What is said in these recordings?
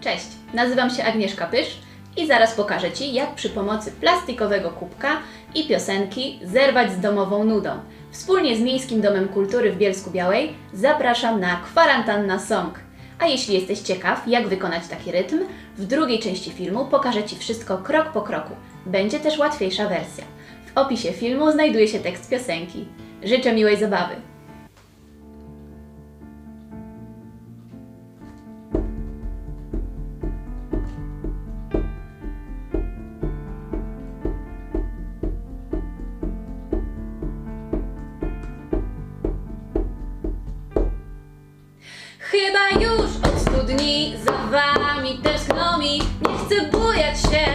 Cześć, nazywam się Agnieszka Pysz i zaraz pokażę Ci, jak przy pomocy plastikowego kubka i piosenki zerwać z domową nudą. Wspólnie z Miejskim Domem Kultury w Bielsku Białej zapraszam na Kwarantanna Song. A jeśli jesteś ciekaw, jak wykonać taki rytm, w drugiej części filmu pokażę Ci wszystko krok po kroku. Będzie też łatwiejsza wersja. W opisie filmu znajduje się tekst piosenki. Życzę miłej zabawy. Chyba już od stu dni za wami tęskno mi Nie chcę bujać się.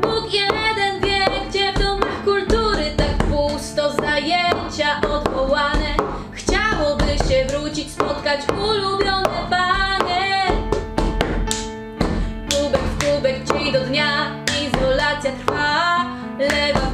Bóg jeden wie, gdzie w domach kultury Tak pusto zajęcia odwołane. Chciałoby się wrócić, spotkać ulubione panie. Kubek w kubek, dzień do dnia Izolacja trwa. Lewa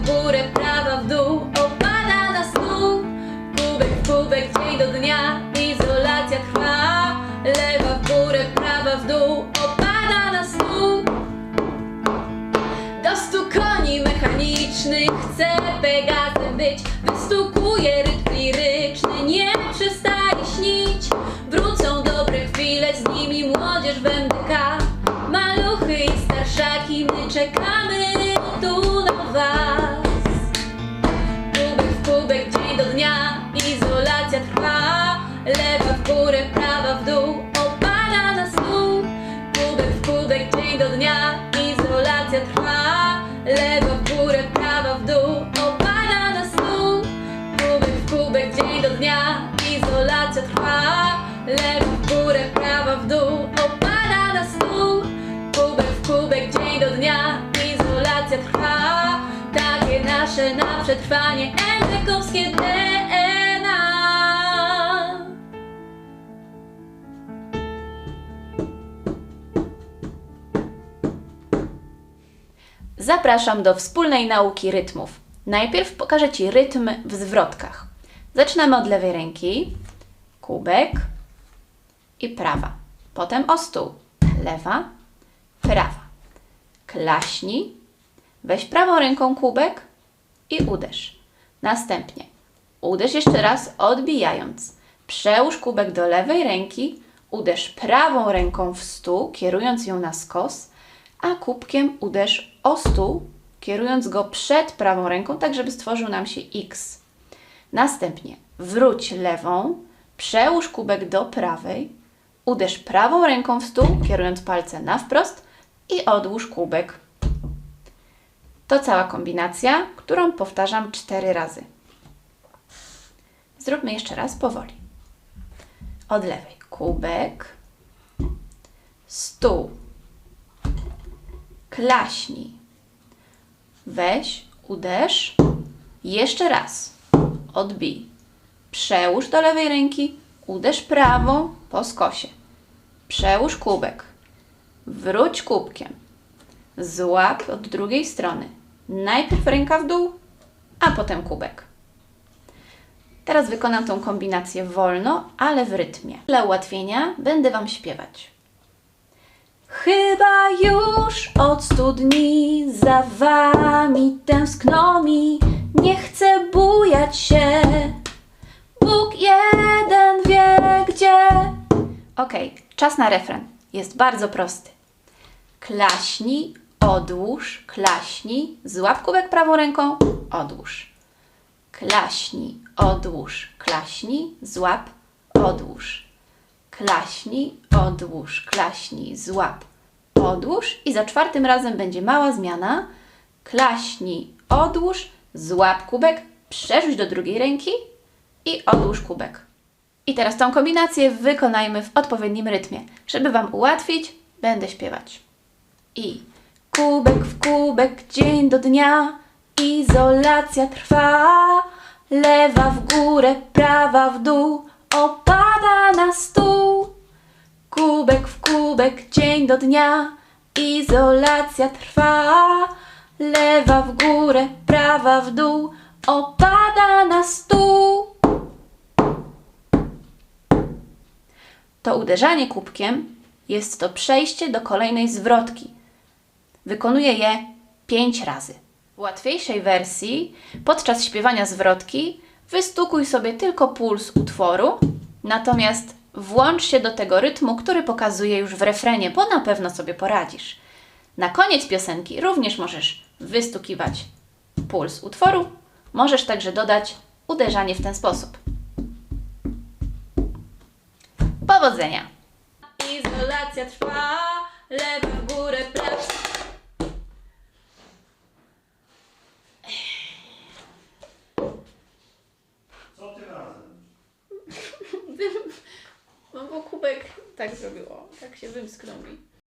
dzień do dnia Izolacja trwa. Lewa w górę, prawa w dół. Opada na stół. Kubek w kubek, dzień do dnia. Izolacja trwa. Lewa w górę, prawa w dół. Opada na stół. Kubek w kubek, dzień do dnia. Izolacja trwa. Lewa w górę, prawa w dół. Opada na stół. Kubek w kubek, dzień do dnia. Izolacja trwa. Takie nasze na przetrwanie Emrekowskie DNA Zapraszam do wspólnej nauki rytmów. Najpierw pokażę Ci rytm w zwrotkach. Zaczynamy od lewej ręki, kubek i prawa. Potem o stół, lewa, prawa. Klaśnij, weź prawą ręką kubek i uderz. Następnie uderz jeszcze raz odbijając. Przełóż kubek do lewej ręki, uderz prawą ręką w stół, kierując ją na skos, a kubkiem uderz o stół, kierując go przed prawą ręką, tak żeby stworzył nam się X. Następnie wróć lewą, przełóż kubek do prawej, uderz prawą ręką w stół, kierując palce na wprost i odłóż kubek. To cała kombinacja, którą powtarzam cztery razy. Zróbmy jeszcze raz powoli. Od lewej. Kubek, stół, klaśnij, weź, uderz, jeszcze raz, odbij, przełóż do lewej ręki, uderz prawą po skosie, przełóż kubek, wróć kubkiem, złap od drugiej strony, najpierw ręka w dół, a potem kubek. Teraz wykonam tą kombinację wolno, ale w rytmie. Dla ułatwienia będę Wam śpiewać. Chyba już od stu dni za wami tęskno mi, nie chcę bujać się. Bóg jeden wie gdzie. Okej, czas na refren. Jest bardzo prosty. Klaśnij, odłóż, klaśnij, złap kubek prawą ręką, odłóż. Klaśnij, odłóż, klaśnij, złap, odłóż. Klaśnij, odłóż, klaśnij, złap, odłóż i za czwartym razem będzie mała zmiana. Klaśnij, odłóż, złap kubek, przerzuć do drugiej ręki i odłóż kubek. I teraz tą kombinację wykonajmy w odpowiednim rytmie. Żeby Wam ułatwić, będę śpiewać. I kubek w kubek, dzień do dnia, izolacja trwa. Lewa w górę, prawa w dół, opada na stół. Kubek w kubek, dzień do dnia, izolacja trwa. Lewa w górę, prawa w dół, opada na stół. To uderzanie kubkiem Jest to przejście do kolejnej zwrotki. Wykonuję je 5 razy. W łatwiejszej wersji, podczas śpiewania zwrotki, wystukuj sobie tylko puls utworu, natomiast włącz się do tego rytmu, który pokazuję już w refrenie, bo na pewno sobie poradzisz. Na koniec piosenki również możesz wystukiwać puls utworu, możesz także dodać uderzanie w ten sposób. Powodzenia! Izolacja trwa, lewy górę, prawy. Co tym razem? No bo kubek tak zrobiło, tak się wymsknął mi.